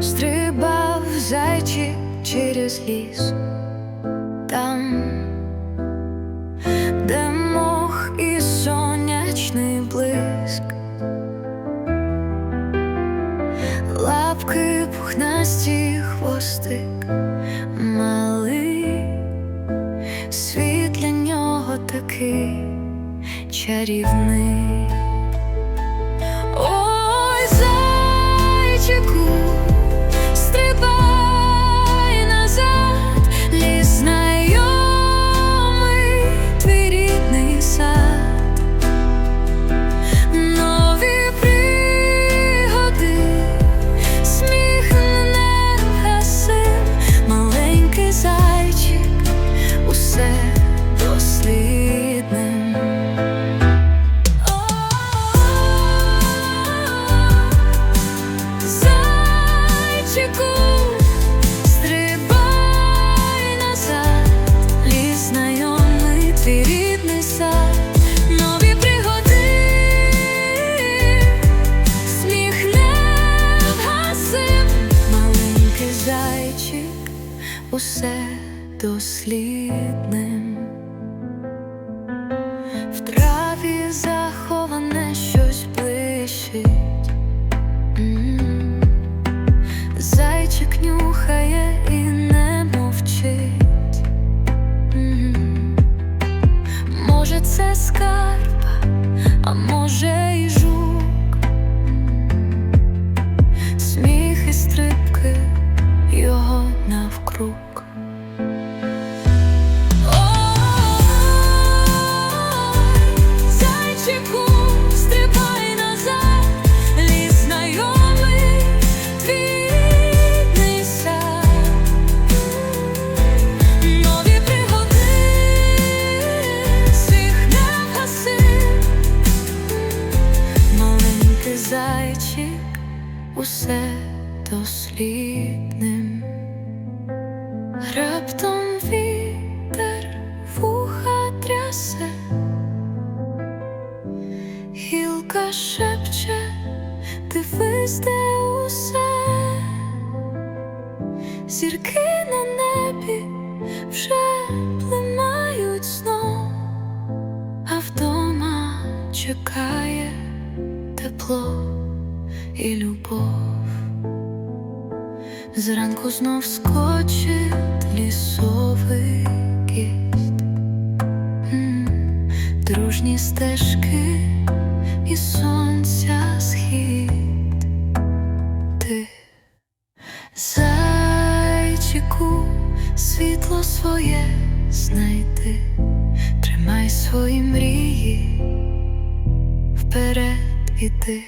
стрибав зайчик через ліс, там, де мох і сонячний блиск, лапки пухнасті хвостик малий, світ для нього такий чарівний. Усе дослідним. В траві заховане щось блищить. Зайчик нюхає і не мовчить. Може, це скарб, а може і зайчик, усе дослідним. Раптом вітер вуха трясе, гілка шепче, дивись, де усе, зірки на небі вже плимають знов, а вдома чекає тепло і любов. Зранку знов скочить лісовий кість, дружні стежки і сонця схід. Ти, зайчику, світло своє знайди, тримай свої мрії, вперед іди.